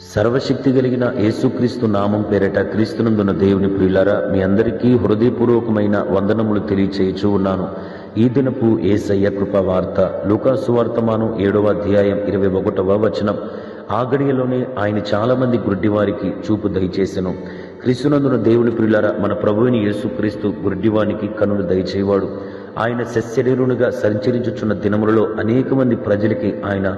సర్వశక్తి కలిగిన యేసుక్రీస్తు నామం పేరిట క్రీస్తునందున్న దేవుని ప్రియులారా మీ అందరికీ హృదయపూర్వకమైన వందనములు తెలియచేయచూ ఉన్నాను. ఈ దినపు ఏసయ్య కృప వార్త లూకాసువార్తమానం ఏడవ అధ్యాయం ఇరవై ఒకటవ వచనం. ఆ గడియలోనే ఆయన చాలా మంది గుడ్డివారికి చూపు దయచేసెను. క్రీస్తునందున దేవుని ప్రియులారా మన ప్రభువుని యేసుక్రీస్తు గుడ్డివానికి కనులు దయచేవాడు ఆయన సశరీరునిగా సంచరించుచున్న దినములలో అనేక మంది ప్రజలకి ఆయన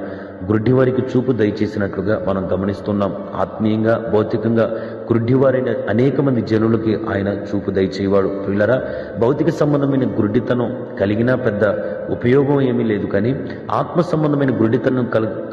గుడ్డివారికి చూపు దయచేసినట్లుగా మనం గమనిస్తున్నాం. ఆత్మీయంగా భౌతికంగా గుడ్డివారైన అనేక మంది జనులకి ఆయన చూపు దయచేవాడు పిల్లరా భౌతిక సంబంధమైన గుడ్డితనం కలిగినా పెద్ద ఉపయోగం ఏమీ లేదు కానీ ఆత్మ సంబంధమైన గుడ్డితనం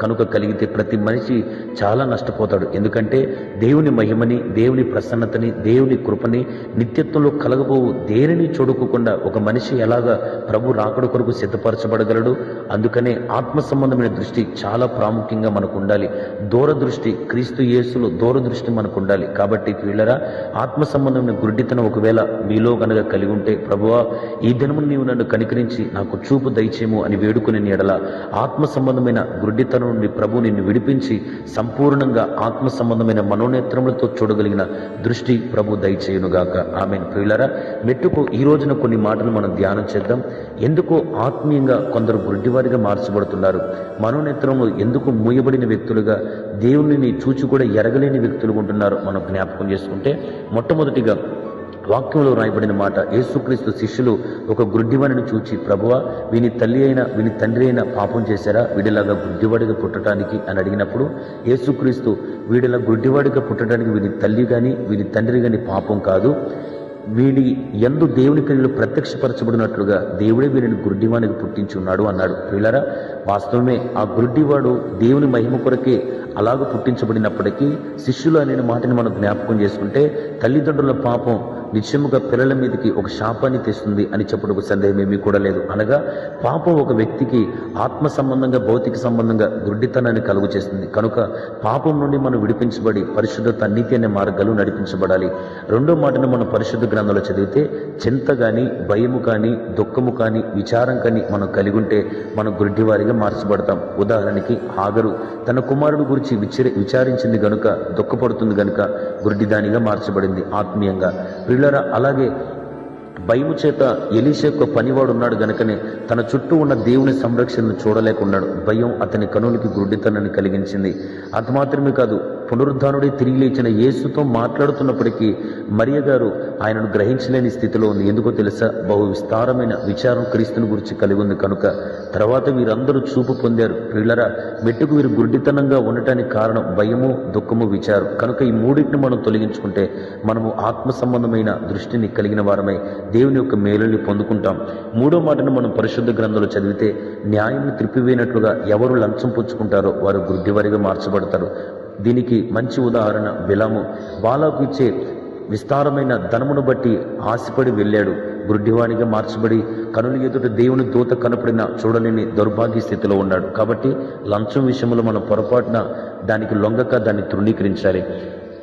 కనుక కలిగితే ప్రతి మనిషి చాలా నష్టపోతాడు. ఎందుకంటే దేవుని మహిమని దేవుని ప్రసన్నతని దేవుని కృపని నిత్యత్వంలో కలగబోవు దేనిని చూడకుండా ఒక మనిషి ఎలాగా ప్రభు రాకడ కొరకు సిద్ధపరచబడగలడు? అందుకనే ఆత్మ సంబంధమైన దృష్టి చాలా ప్రాముఖ్యంగా మనకు ఉండాలి. దూరదృష్టి క్రీస్తు యేసులో దూరదృష్టి మనకు ఉండాలి. కాబట్టి కాబట్టి వీళ్ళరా ఆత్మ సంబంధమైన గుడ్డితనం ఒకవేళ మీలో కనుక కలిగి ఉంటే ప్రభువా ఈ దినము నీవు నన్ను కనికరించి నాకు చూపు దయచేము అని వేడుకునే ఎడల ఆత్మ సంబంధమైన గుడ్డితనం నుండి ప్రభు నిన్ను విడిపించి సంపూర్ణంగా ఆత్మ సంబంధమైన మనోనేత్రములతో చూడగలిగిన దృష్టి ప్రభు దయచేయునుగాక ఆమె ప్రియులరా మెట్టుకు ఈ రోజున కొన్ని మాటలు మనం ధ్యానం చేద్దాం. ఎందుకు ఆత్మీయంగా కొందరు గుడ్డివారిగా మార్చబడుతున్నారు. మనోనేత్రములు ఎందుకు మూయబడిన వ్యక్తులుగా దేవునిని చూచి కూడా ఎరగలేని వ్యక్తులు ఉంటున్నారు మనం జ్ఞాపకం చేసుకుంటే మొట్టమొదటిగా వాక్యంలో రాయబడిన మాట యేసుక్రీస్తు శిష్యులు ఒక గుడ్డివాడిని చూచి ప్రభువ వీని తల్లి అయిన వీని తండ్రి అయిన పాపం చేశారా? వీడిలాగా గుడ్డివాడిగా పుట్టడానికి అని అడిగినప్పుడు యేసుక్రీస్తు వీడిలా గుడ్డివాడిగా పుట్టడానికి వీని తల్లి కానీ వీని తండ్రి కానీ పాపం కాదు. వీడి ఎందు దేవుని కళ్ళు ప్రత్యక్షపరచబడినట్లుగా దేవుడే వీరిని గుడ్డివానికి పుట్టించున్నాడు అన్నాడు. వీళ్ళరా వాస్తవమే ఆ గురుడివాడు దేవుని మహిమ కొరకే అలాగ పుట్టించబడినప్పటికీ శిష్యులు అనే మాటని మనం జ్ఞాపకం చేసుకుంటే తల్లిదండ్రుల పాపం నిత్యముగా పిల్లల మీదకి ఒక శాపాన్ని తెస్తుంది అని చెప్పడానికి సందేహం ఏమీ కూడా లేదు. అనగా పాపం ఒక వ్యక్తికి ఆత్మ సంబంధంగా భౌతిక సంబంధంగా దుడ్డితనాన్ని కలుగు చేస్తుంది. కనుక పాపం నుండి మనం విడిపించబడి పరిశుద్ధత నీతి అనే మార్గాలు నడిపించబడాలి. రెండో మాటను మనం పరిశుద్ధ గ్రంథంలో చదివితే చింత కానీ భయము కానీ దుఃఖము కానీ విచారం కానీ మనం కలిగి ఉంటే మనం గుడ్డివారిగా మార్చబడతాం. ఉదాహరణకి హాగరు తన కుమారుడు గురించి విచారించింది గనుక దుఃఖపడుతుంది గనుక గుడ్డిదానిగా మార్చబడింది ఆత్మీయంగా. ప్రియులరా అలాగే భయము చేత ఎలీష యొక్క పనివాడు ఉన్నాడు గనుకనే తన చుట్టూ ఉన్న దేవుని సంరక్షణను చూడలేకున్నాడు. భయం అతని కనులకి గుడ్డితనాన్ని కలిగించింది. అది మాత్రమే కాదు పునరుద్ధానుడే తిరిగి లేచిన యేసుతో మాట్లాడుతున్నప్పటికీ మరియ గారు ఆయనను గ్రహించలేని స్థితిలో ఉంది. ఎందుకో తెలుసా? బహు విస్తారమైన విచారం క్రీస్తుని గురించి కలిగి ఉంది. కనుక తర్వాత వీరందరూ చూపు పొందారు. వీళ్ళరా మెట్టుకు వీరు గుడ్డితనంగా ఉండటానికి కారణం భయము దుఃఖము విచారం. కనుక ఈ మూడింటిని మనం తొలగించుకుంటే మనము ఆత్మ సంబంధమైన దృష్టిని కలిగిన వారమై దేవుని యొక్క మేలుని పొందుకుంటాం. మూడో మాటను మనం పరిశుద్ధ గ్రంథంలో చదివితే న్యాయం త్రిప్పివేనట్లుగా ఎవరు లంచం పుచ్చుకుంటారో వారు గుడ్డివారిగా మార్చబడతారు. దీనికి మంచి ఉదాహరణ బిలాము. బాలాకు ఇచ్చే విస్తారమైన ధనమును బట్టి ఆశపడి వెళ్ళాడు. గుడ్డివానిగా మార్చబడి కనులు ఎదుట దేవుని దూత కనపడిన చూడలేని దౌర్భాగ్య స్థితిలో ఉన్నాడు. కాబట్టి లంచం విషయంలో మనం పొరపాటున దానికి లొంగక దాన్ని తృణీకరించాలి.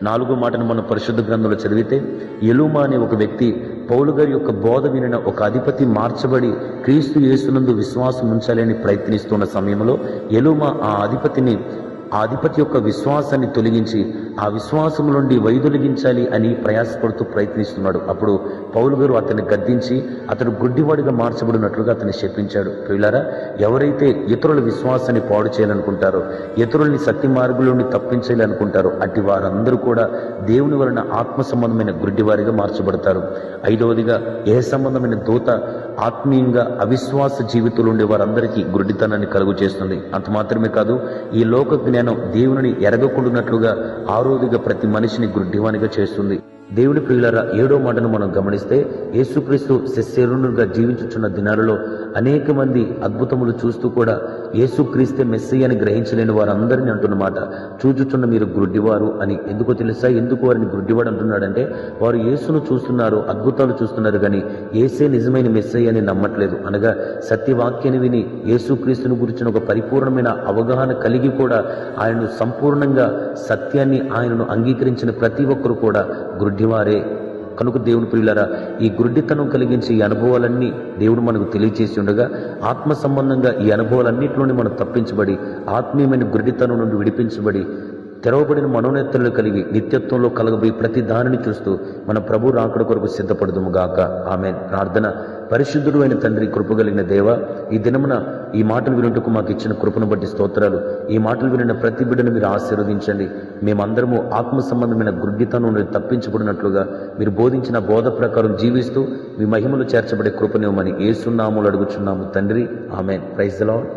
నాలుగో మాటను మనం పరిశుద్ధ గ్రంథంలో చదివితే ఎలుమా అనే ఒక వ్యక్తి పౌలు గారి యొక్క బోధ వినిన ఒక అధిపతి మార్చబడి క్రీస్తు యేసునందు విశ్వాసం ఉంచాలని ప్రయత్నిస్తున్న సమయంలో ఎలుమా ఆ అధిపతిని ఆ అధిపతి యొక్క విశ్వాసాన్ని తొలగించి ఆ విశ్వాసం నుండి వైదొలిగించాలి అని ప్రయాసపడుతూ ప్రయత్నిస్తున్నాడు. అప్పుడు పౌలు గారు అతన్ని గద్దించి అతను గుడ్డివాడిగా మార్చబడినట్లుగా అతన్ని శపించాడు. ప్రియులారా ఎవరైతే ఇతరుల విశ్వాసాన్ని పాడు చేయాలనుకుంటారో ఇతరుల్ని సత్య మార్గంలోని తప్పించాలనుకుంటారో అటు వారందరూ కూడా దేవుని వలన ఆత్మ సంబంధమైన గుడ్డివారిగా మార్చబడతారు. ఐదవదిగా ఏ సంబంధమైన దూత ఆత్మీయంగా అవిశ్వాస జీవితంలో ఉండే వారందరికీ గుడ్డితనాన్ని కలుగు చేస్తుంది అంత మాత్రమే కాదు ఈ లోక జ్ఞానం దేవుని ఎరగకుండానట్లుగా ఆరోదిగా ప్రతి మనిషిని గుడ్డివానిగా చేస్తుంది. దేవుని పిల్లల ఏడో మాటను మనం గమనిస్తే యేసుక్రీస్తు శరీరునుగా జీవించుచున్న దినాలలో అనేక మంది అద్భుతములు చూస్తూ కూడా యేసుక్రీస్తే మెస్సీ అని గ్రహించలేని వారందరినీ అంటున్నమాట. చూచుచున్న మీరు గుడ్డివారు అని ఎందుకో తెలుసా? ఎందుకు వారిని గుడ్డివాడు అంటున్నాడంటే వారు యేసును చూస్తున్నారు అద్భుతాలు చూస్తున్నారు కానీ ఏసే నిజమైన మెస్సై అని నమ్మట్లేదు. అనగా సత్యవాక్యాన్ని విని యేసుక్రీస్తుని గురించిన ఒక పరిపూర్ణమైన అవగాహన కలిగి కూడా ఆయనను సంపూర్ణంగా సత్యాన్ని ఆయనను అంగీకరించిన ప్రతి ఒక్కరు కూడా గుడ్డివారే కనుక దేవుని ప్రియులారా ఈ గుడ్డితనం కలిగించే ఈ అనుభవాలన్నీ దేవుడు మనకు తెలియజేసి ఉండగా ఆత్మ సంబంధంగా ఈ అనుభవాలన్నింటిలోని మనం తప్పించబడి ఆత్మీయమైన గుడ్డితనం నుండి విడిపించబడి తెరవబడిన మనోనేతలు కలిగి నిత్యత్వంలో కలగబోయి ప్రతి దానిని చూస్తూ మన ప్రభు రాకడ కొరకు సిద్ధపడదుము గాక. ఆమె ప్రార్థన. పరిశుద్ధుడు అయిన తండ్రి కృపగలిగిన దేవ ఈ దినమున ఈ మాటలు వినుటకు మాకు ఇచ్చిన కృపను బట్టి స్తోత్రాలు. ఈ మాటలు వినిన ప్రతి బిడ్డను మీరు ఆశీర్వదించండి. మేమందరము ఆత్మ సంబంధమైన గుడ్డితనం నుండి తప్పించబడినట్లుగా మీరు బోధించిన బోధ ప్రకారం జీవిస్తూ మీ మహిమలు చేర్చబడే కృపనివ్వమని ఏసునాములు అడుగుచున్నాము. తండ్రి ఆమె ప్రైజ్ లాడ్